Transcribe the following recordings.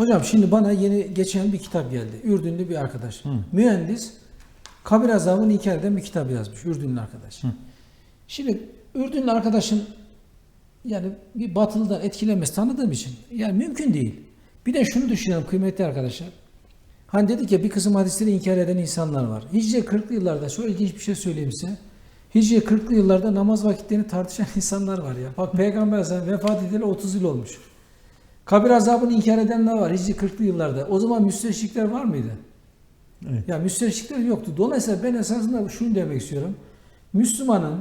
Hocam şimdi bana yeni geçen bir kitap geldi. Ürdünlü bir arkadaş. Mühendis kabir azabını inkar eden bir kitap yazmış. Ürdünlü arkadaş. Şimdi Ürdünlü arkadaşın yani bir batılıdan etkilenmesi tanıdığım için yani mümkün değil. Bir de şunu düşünüyorum kıymetli arkadaşlar. Hani dedik ya bir kısım hadisleri inkar eden insanlar var. Hicri 40'lı yıllarda çok ilginç bir şey söyleyeyim size. Hicri 40'lı yıllarda namaz vakitlerini tartışan insanlar var ya. Bak Peygamber Efendimiz vefat edeli 30 yıl olmuş. Kabir azabını inkar edenler var Hicri 40'lı yıllarda. O zaman müsteşrikler var mıydı? Evet. Ya müsteşrikler yoktu. Dolayısıyla ben esasında şunu demek istiyorum. Müslümanın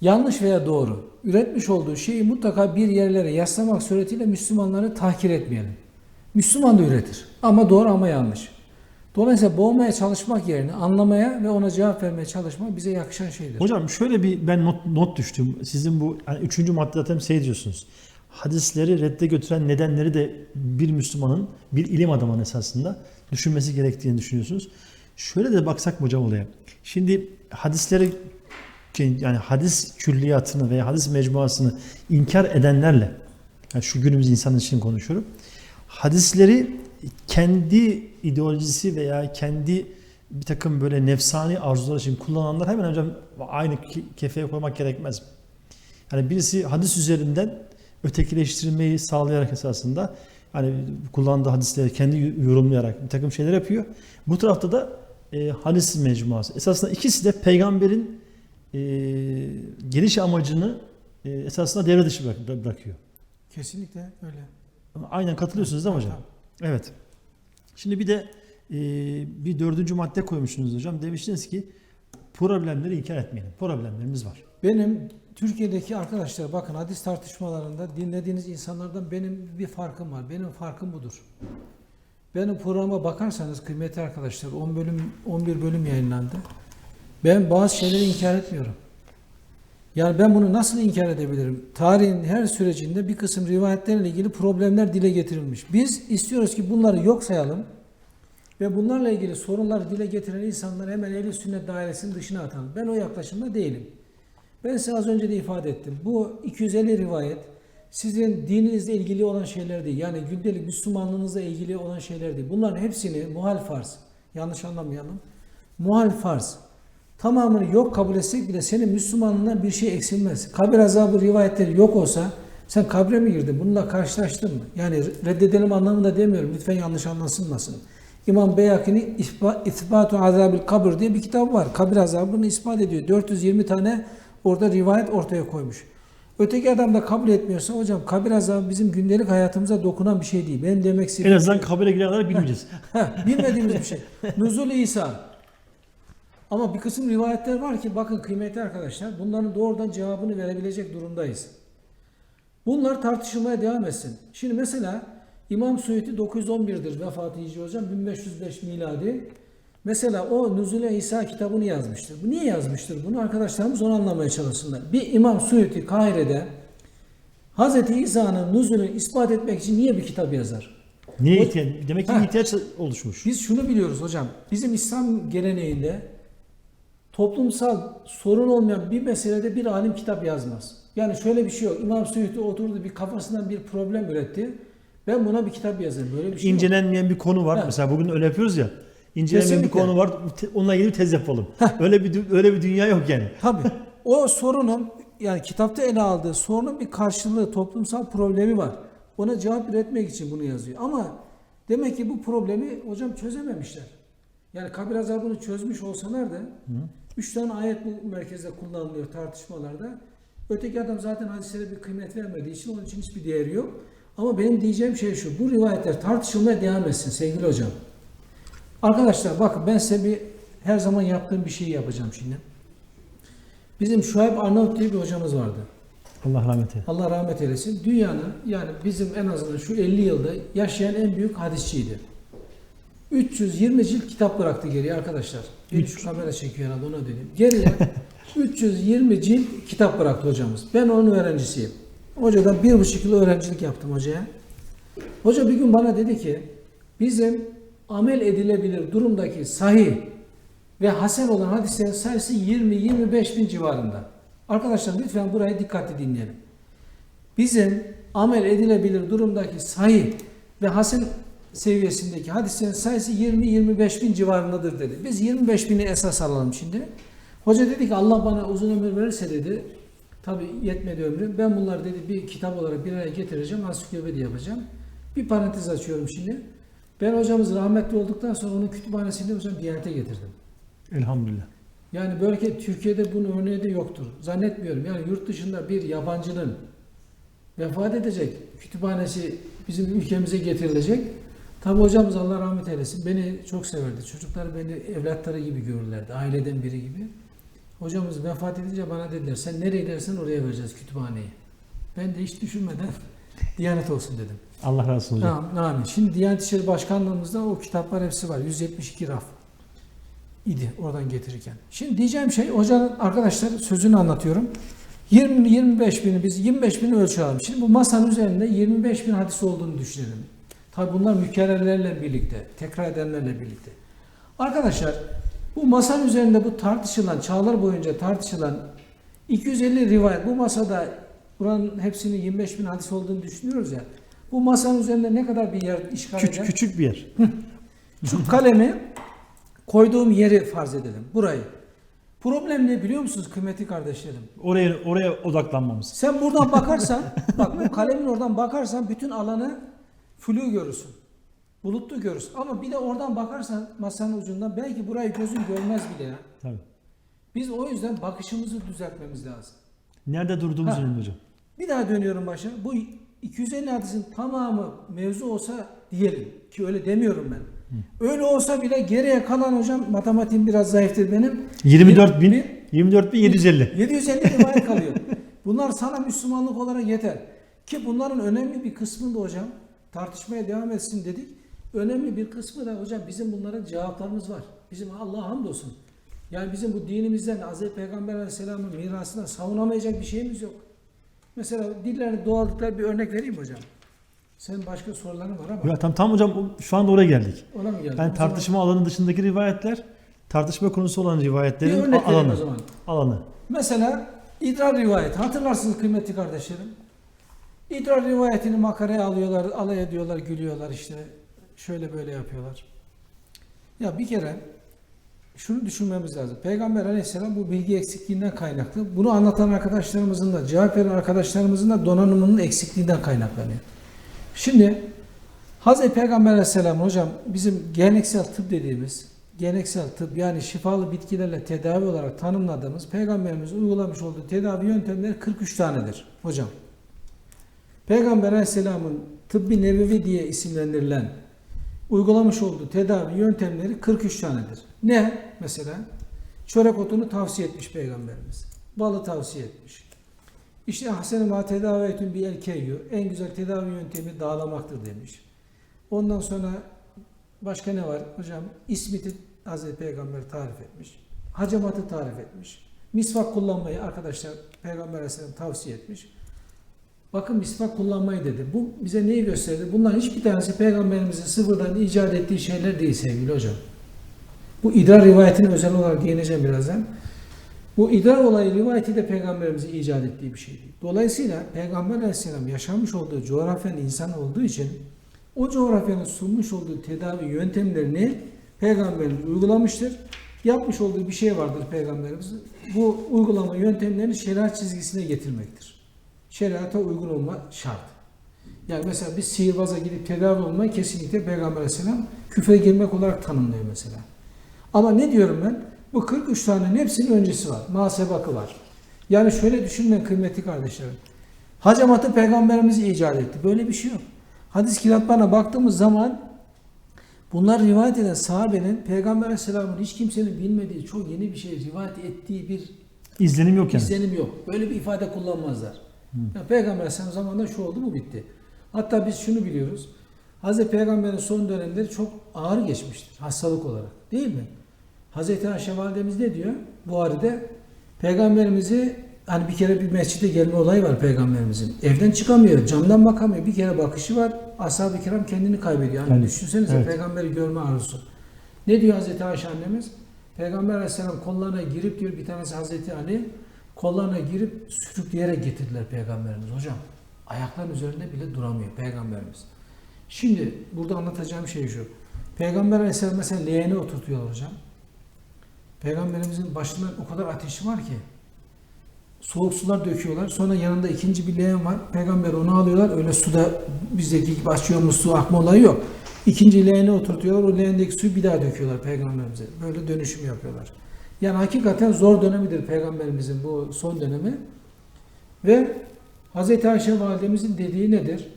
yanlış veya doğru üretmiş olduğu şeyi mutlaka bir yerlere yaslamak suretiyle Müslümanları tahkir etmeyelim. Müslüman da üretir. Ama doğru ama yanlış. Dolayısıyla boğmaya çalışmak yerine anlamaya ve ona cevap vermeye çalışmak bize yakışan şeydir. Hocam şöyle bir ben not, not düştüm. Sizin bu yani üçüncü maddede zaten şey diyorsunuz. Hadisleri redde götüren nedenleri de bir Müslümanın, bir ilim adamının esasında düşünmesi gerektiğini düşünüyorsunuz. Şöyle de baksak mı hocam olaya? Şimdi hadisleri yani hadis külliyatını veya hadis mecmuasını inkar edenlerle yani şu günümüz insan için konuşuyorum. Hadisleri kendi ideolojisi veya kendi bir takım böyle nefsani arzular için kullananlar hemen hocam aynı ke- kefeye koymak gerekmez. Yani birisi hadis üzerinden ötekileştirmeyi sağlayarak esasında hani kullandığı hadisleri kendi yorumlayarak bir takım şeyler yapıyor. Bu tarafta da e, hadis mecmuası. Esasında ikisi de peygamberin e, geliş amacını e, esasında devre dışı bırak- bırakıyor. Kesinlikle öyle. Aynen katılıyorsunuz değil mi hocam? Evet. Şimdi bir de e, bir dördüncü madde koymuşsunuz hocam. Demiştiniz ki problemleri inkar etmeyelim. Problemlerimiz var. Benim Türkiye'deki arkadaşlar bakın hadis tartışmalarında dinlediğiniz insanlardan benim bir farkım var. Benim farkım budur. Benim programa bakarsanız kıymetli arkadaşlar 10 bölüm 11 bölüm yayınlandı. Ben bazı şeyleri inkar etmiyorum. Yani ben bunu nasıl inkar edebilirim? Tarihin her sürecinde bir kısım rivayetlerle ilgili problemler dile getirilmiş. Biz istiyoruz ki bunları yok sayalım ve bunlarla ilgili sorunları dile getiren insanları hemen ehl sünnet dairesinin dışına atalım. Ben o yaklaşımda değilim. Ben size az önce de ifade ettim. Bu 250 rivayet sizin dininizle ilgili olan şeyler değil. Yani gündelik Müslümanlığınızla ilgili olan şeyler değil. Bunların hepsini muhal farz. Yanlış anlamayalım. Muhal farz. Tamamını yok kabul etsek bile senin Müslümanlığından bir şey eksilmez. Kabir azabı rivayetleri yok olsa sen kabre mi girdin? Bununla karşılaştın mı? Yani reddedelim anlamında demiyorum. Lütfen yanlış anlaşılmasın. İmam Beyhaki'nin İsba- İthbatu Azabil Kabir diye bir kitabı var. Kabir azabını ispat ediyor. 420 tane orada rivayet ortaya koymuş. Öteki adam da kabul etmiyorsa hocam kabir azabı bizim gündelik hayatımıza dokunan bir şey değil. Benim demek En istediğim azından kabire girenler bilmeyeceğiz. Bilmediğimiz bir şey. Nuzul İsa. Ama bir kısım rivayetler var ki bakın kıymetli arkadaşlar bunların doğrudan cevabını verebilecek durumdayız. Bunlar tartışılmaya devam etsin. Şimdi mesela İmam Suyuti 911'dir vefatı Hicri hocam 1505 miladi. Mesela o Nuzule İsa kitabını yazmıştır. Bu niye yazmıştır? Bunu arkadaşlarımız onu anlamaya çalışsınlar. Bir İmam Suyuti Kahire'de Hz. İsa'nın nuzulünü ispat etmek için niye bir kitap yazar? Niye O- ihtiyaç? Demek ki bir ihtiyaç oluşmuş. Biz şunu biliyoruz hocam. Bizim İslam geleneğinde toplumsal sorun olmayan bir meselede bir alim kitap yazmaz. Yani şöyle bir şey yok. İmam Suyuti oturdu bir kafasından bir problem üretti. Ben buna bir kitap yazarım. Böyle bir şey yok. İncelenmeyen bir konu var. Ha. Mesela bugün öyle yapıyoruz ya. İncelenmeyen bir konu var. Onunla ilgili bir tez yapalım. öyle bir öyle bir dünya yok yani. Tabii. O sorunun yani kitapta ele aldığı sorunun bir karşılığı, toplumsal problemi var. Ona cevap üretmek için bunu yazıyor. Ama demek ki bu problemi hocam çözememişler. Yani kabir azabını çözmüş olsalar da üç tane ayet bu merkezde kullanılıyor tartışmalarda. Öteki adam zaten hadislere bir kıymet vermediği için onun için hiçbir değeri yok. Ama benim diyeceğim şey şu. Bu rivayetler tartışılmaya devam etsin sevgili hocam. Arkadaşlar bakın ben size bir her zaman yaptığım bir şeyi yapacağım şimdi. Bizim Şuayb Arnavut diye bir hocamız vardı. Allah rahmet eylesin. Allah rahmet eylesin. Dünyanın yani bizim en azından şu 50 yılda yaşayan en büyük hadisçiydi. 320 cilt kitap bıraktı geriye arkadaşlar. Bir şu kamera çekiyor herhalde ona döneyim. Geriye 320 cilt kitap bıraktı hocamız. Ben onun öğrencisiyim. Hocadan bir buçuk yıl öğrencilik yaptım hocaya. Hoca bir gün bana dedi ki bizim amel edilebilir durumdaki sahih ve hasen olan hadislerin sayısı 20-25 bin civarında. Arkadaşlar lütfen burayı dikkatli dinleyelim. Bizim amel edilebilir durumdaki sahih ve hasen seviyesindeki hadislerin sayısı 20-25 bin civarındadır dedi. Biz 25 bini esas alalım şimdi. Hoca dedi ki Allah bana uzun ömür verirse dedi, tabi yetmedi ömrüm, ben bunları dedi bir kitap olarak bir araya getireceğim, ansiklopedi yapacağım. Bir parantez açıyorum şimdi. Ben hocamız rahmetli olduktan sonra onun kütüphanesini hocam Diyanet'e getirdim. Elhamdülillah. Yani böyle Türkiye'de bunun örneği de yoktur. Zannetmiyorum. Yani yurt dışında bir yabancının vefat edecek kütüphanesi bizim ülkemize getirilecek. Tabi hocamız Allah rahmet eylesin. Beni çok severdi. Çocuklar beni evlatları gibi görürlerdi. Aileden biri gibi. Hocamız vefat edince bana dediler sen nereye gidersen oraya vereceğiz kütüphaneyi. Ben de hiç düşünmeden Diyanet olsun dedim. Allah razı olsun hocam. Amin. Şimdi Diyanet İşleri Başkanlığımızda o kitaplar hepsi var. 172 raf idi oradan getirirken. Şimdi diyeceğim şey hocanın arkadaşlar sözünü anlatıyorum. 20 25 bini biz 25 bini ölçü alalım. Şimdi bu masanın üzerinde 25 bin hadis olduğunu düşünelim. Tabi bunlar mükerrerlerle birlikte, tekrar edenlerle birlikte. Arkadaşlar bu masanın üzerinde bu tartışılan, çağlar boyunca tartışılan 250 rivayet bu masada buranın hepsinin 25 bin hadis olduğunu düşünüyoruz ya. Bu masanın üzerinde ne kadar bir yer işgal? Küçük, küçük bir yer. Şu kalemi koyduğum yeri farz edelim. Burayı. Problem ne biliyor musunuz kıymetli kardeşlerim? Oraya oraya odaklanmamız. Sen buradan bakarsan, bak bu kalemin oradan bakarsan bütün alanı flu görürsün. Bulutlu görürsün. Ama bir de oradan bakarsan masanın ucundan belki burayı gözün görmez bile ya. Tabii. Biz o yüzden bakışımızı düzeltmemiz lazım. Nerede durduğumuz önemli hocam. Bir daha dönüyorum başa. Bu 250 hadisin tamamı mevzu olsa diyelim ki öyle demiyorum ben. Öyle olsa bile geriye kalan hocam matematiğim biraz zayıftır benim. 24 bin, 24 bin 750. 750 rivayet kalıyor. Bunlar sana Müslümanlık olarak yeter. Ki bunların önemli bir kısmında hocam tartışmaya devam etsin dedik. Önemli bir kısmı da hocam bizim bunlara cevaplarımız var. Bizim Allah'a hamdolsun. Yani bizim bu dinimizden Hz. Peygamber Aleyhisselam'ın mirasına savunamayacak bir şeyimiz yok. Mesela dillerini doğallıklar bir örnek vereyim hocam. Senin başka soruların var ama Ya tam tam hocam şu anda oraya geldik. ona mı geldin? Yani O zaman tartışma alanı dışındaki rivayetler, tartışma konusu olan bir rivayetlerin örnek a- vereyim o alanı. zaman. Alanı. Mesela idrar rivayeti. Hatırlarsınız kıymetli kardeşlerim. İdrar rivayetini makaraya alıyorlar, alay ediyorlar, gülüyorlar işte. Şöyle böyle yapıyorlar. Ya bir kere şunu düşünmemiz lazım. Peygamber aleyhisselam bu bilgi eksikliğinden kaynaklı. Bunu anlatan arkadaşlarımızın da, cevap veren arkadaşlarımızın da donanımının eksikliğinden kaynaklanıyor. Şimdi Hazreti Peygamber aleyhisselam hocam bizim geleneksel tıp dediğimiz geleneksel tıp yani şifalı bitkilerle tedavi olarak tanımladığımız peygamberimiz uygulamış olduğu tedavi yöntemleri 43 tanedir hocam. Peygamber aleyhisselamın tıbbi nebevi diye isimlendirilen uygulamış olduğu tedavi yöntemleri 43 tanedir. Ne? Mesela çörek otunu tavsiye etmiş peygamberimiz. Balı tavsiye etmiş. İşte ahsen ma tedavetün bir el En güzel tedavi yöntemi dağlamaktır demiş. Ondan sonra başka ne var hocam? İsmiti Hazreti Peygamber tarif etmiş. Hacamatı tarif etmiş. Misvak kullanmayı arkadaşlar Peygamber Aleyhisselam tavsiye etmiş. Bakın misvak kullanmayı dedi. Bu bize neyi gösterdi? Bunların hiçbir tanesi Peygamberimizin sıfırdan icat ettiği şeyler değil sevgili hocam. Bu idrar rivayetine özel olarak değineceğim birazdan. Bu idrar olayı rivayeti de Peygamberimizin icat ettiği bir şey değil. Dolayısıyla Peygamber Aleyhisselam yaşamış olduğu coğrafyanın insanı olduğu için o coğrafyanın sunmuş olduğu tedavi yöntemlerini Peygamberimiz uygulamıştır. Yapmış olduğu bir şey vardır Peygamberimiz. Bu uygulama yöntemlerini şeriat çizgisine getirmektir. Şeriata uygun olma şart. Yani mesela biz sihirbaza gidip tedavi olmayı kesinlikle Peygamber Aleyhisselam küfre girmek olarak tanımlıyor mesela. Ama ne diyorum ben? Bu 43 tanenin hepsinin öncesi var. Muhasebakı var. Yani şöyle düşünmeyin kıymetli kardeşlerim. Hacamatı peygamberimiz icat etti. Böyle bir şey yok. Hadis kitaplarına baktığımız zaman bunlar rivayet eden sahabenin peygamber aleyhisselamın hiç kimsenin bilmediği çok yeni bir şey rivayet ettiği bir İzlenim yok yani. izlenim yok. Böyle bir ifade kullanmazlar. Ya Peygamber Aleyhisselam zamanında şu oldu mu bitti. Hatta biz şunu biliyoruz. Hazreti Peygamber'in son dönemleri çok ağır geçmiştir hastalık olarak. Değil mi? Hazreti Ayşe validemiz ne diyor? Buhari'de Peygamberimizi hani bir kere bir mescide gelme olayı var Peygamberimizin. Evden çıkamıyor, camdan bakamıyor. Bir kere bakışı var. Ashab-ı kiram kendini kaybediyor. Evet. düşünsenize Evet. peygamberi görme arzusu. Ne diyor Hazreti Ayşe annemiz? Peygamber Aleyhisselam kollarına girip diyor bir tanesi Hazreti Ali kollarına girip sürükleyerek getirdiler peygamberimiz hocam. Ayakların üzerinde bile duramıyor peygamberimiz. Şimdi burada anlatacağım şey şu. Peygamber Aleyhisselam mesela leğene oturtuyor hocam. Peygamberimizin başında o kadar ateşi var ki soğuk sular döküyorlar. Sonra yanında ikinci bir leğen var. Peygamber onu alıyorlar. Öyle suda bizdeki gibi açıyormuş su akma olayı yok. İkinci leğene oturtuyorlar. O leğendeki suyu bir daha döküyorlar peygamberimize. Böyle dönüşüm yapıyorlar. Yani hakikaten zor dönemidir peygamberimizin bu son dönemi. Ve Hz. Ayşe validemizin dediği nedir?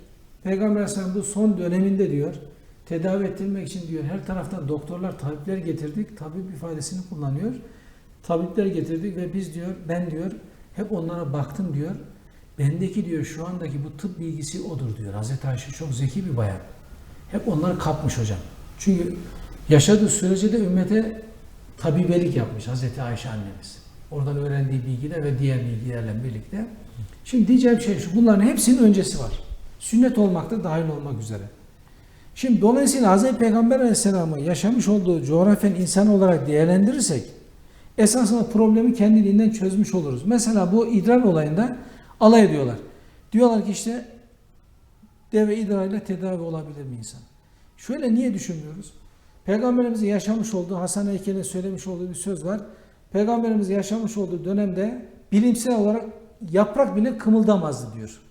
Peygamber Aleyhisselam bu son döneminde diyor, tedavi ettirmek için diyor her taraftan doktorlar, tabipler getirdik. Tabip ifadesini kullanıyor. Tabipler getirdik ve biz diyor, ben diyor, hep onlara baktım diyor. Bendeki diyor şu andaki bu tıp bilgisi odur diyor. Hazreti Ayşe çok zeki bir bayan. Hep onları kapmış hocam. Çünkü yaşadığı sürece de ümmete tabibelik yapmış Hazreti Ayşe annemiz. Oradan öğrendiği bilgiler ve diğer bilgilerle birlikte. Şimdi diyeceğim şey şu, bunların hepsinin öncesi var. Sünnet olmakta dahil olmak üzere. Şimdi dolayısıyla Hz. Peygamber Aleyhisselam'ın yaşamış olduğu coğrafyanın insan olarak değerlendirirsek esasında problemi kendiliğinden çözmüş oluruz. Mesela bu idrar olayında alay ediyorlar. Diyorlar ki işte deve idrarıyla tedavi olabilir mi insan? Şöyle niye düşünmüyoruz? Peygamberimizin yaşamış olduğu, Hasan Heykel'in söylemiş olduğu bir söz var. Peygamberimizin yaşamış olduğu dönemde bilimsel olarak yaprak bile kımıldamazdı diyor.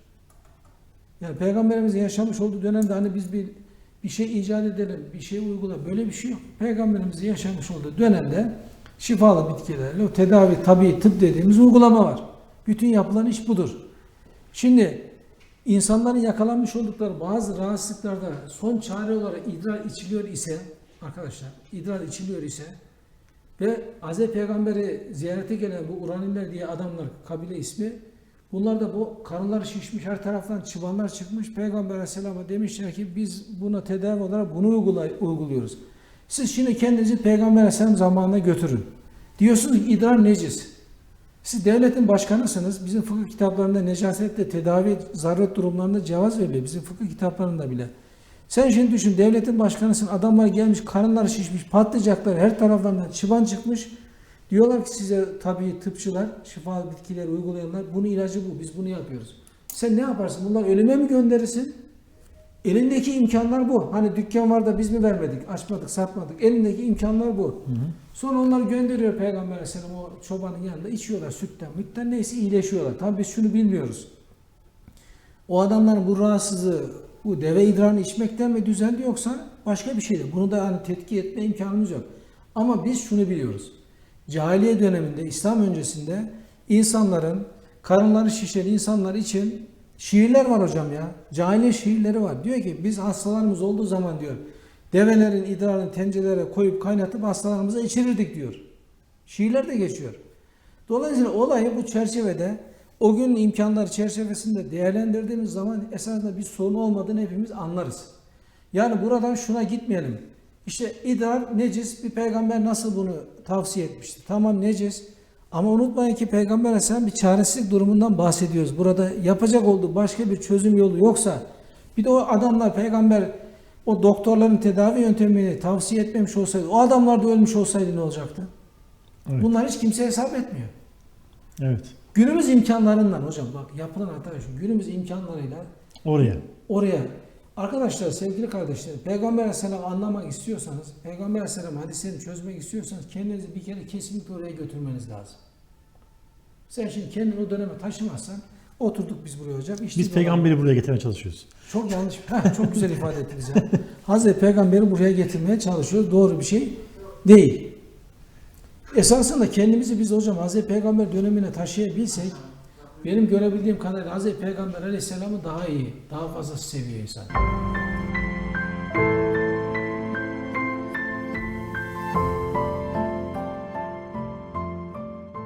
Yani Peygamberimizin yaşamış olduğu dönemde hani biz bir bir şey icat edelim, bir şey uygula böyle bir şey yok. Peygamberimizin yaşamış olduğu dönemde şifalı bitkilerle o tedavi, tabi tıp dediğimiz uygulama var. Bütün yapılan iş budur. Şimdi insanların yakalanmış oldukları bazı rahatsızlıklarda son çare olarak idrar içiliyor ise arkadaşlar idrar içiliyor ise ve Hz. Peygamber'i ziyarete gelen bu Uraniller diye adamlar kabile ismi bunlar da bu karınları şişmiş her taraftan çıbanlar çıkmış Peygamber Aleyhisselam'a demişler ki biz buna tedavi olarak bunu uygula- uyguluyoruz. Siz şimdi kendinizi Peygamber Aleyhisselam zamanına götürün. Diyorsunuz ki idrar necis. Siz devletin başkanısınız. Bizim fıkıh kitaplarında necasetle tedavi zaruret durumlarında cevaz veriliyor. Bizim fıkıh kitaplarında bile. Sen şimdi düşün devletin başkanısın. Adamlar gelmiş karınları şişmiş patlayacaklar. Her taraflarından çıban çıkmış. Diyorlar ki size tabii tıpçılar, şifalı bitkiler uygulayanlar bunun ilacı bu. Biz bunu yapıyoruz. Sen ne yaparsın? Bunlar ölüme mi gönderirsin? Elindeki imkanlar bu. Hani dükkan var da biz mi vermedik, açmadık, satmadık. Elindeki imkanlar bu. Sonra onları gönderiyor Peygamber Aleyhisselam o çobanın yanında içiyorlar sütten, mütten neyse iyileşiyorlar. Tabii biz şunu bilmiyoruz. O adamların bu rahatsızlığı bu deve idrarını içmekten mi düzeldi yoksa başka bir şeydi. Bunu da hani tetkik etme imkanımız yok. Ama biz şunu biliyoruz. Cahiliye döneminde, İslam öncesinde insanların karınları şişen insanlar için şiirler var hocam ya. Cahiliye şiirleri var. Diyor ki biz hastalarımız olduğu zaman diyor develerin idrarını tencerelere koyup kaynatıp hastalarımıza içirirdik diyor. Şiirler de geçiyor. Dolayısıyla olayı bu çerçevede o gün imkanları çerçevesinde değerlendirdiğimiz zaman esasında bir sorun olmadığını hepimiz anlarız. Yani buradan şuna gitmeyelim. İşte idrar necis bir peygamber nasıl bunu tavsiye etmişti? Tamam necis ama unutmayın ki peygamber aleyhisselam bir çaresizlik durumundan bahsediyoruz. Burada yapacak olduğu başka bir çözüm yolu yoksa bir de o adamlar peygamber o doktorların tedavi yöntemini tavsiye etmemiş olsaydı o adamlar da ölmüş olsaydı ne olacaktı? Evet. Bunlar hiç kimse hesap etmiyor. Evet. Günümüz imkanlarından hocam bak yapılan hata şu. Günümüz imkanlarıyla Oraya. oraya arkadaşlar sevgili kardeşlerim Peygamber Aleyhisselam anlamak istiyorsanız Peygamber Aleyhisselam hadislerini çözmek istiyorsanız kendinizi bir kere kesinlikle oraya götürmeniz lazım. Sen şimdi kendini o döneme taşımazsan oturduk biz buraya hocam. içtik Biz peygamberi buraya getirmeye çalışıyoruz. Çok yanlış. Heh, çok güzel ifade ettiniz ya. Hazreti Peygamber'i buraya getirmeye çalışıyoruz. Doğru bir şey değil. Esasında kendimizi biz hocam Hazreti Peygamber dönemine taşıyabilsek benim görebildiğim kadarıyla Hazreti Peygamber Aleyhisselam'ı daha iyi, daha fazla seviyor insan.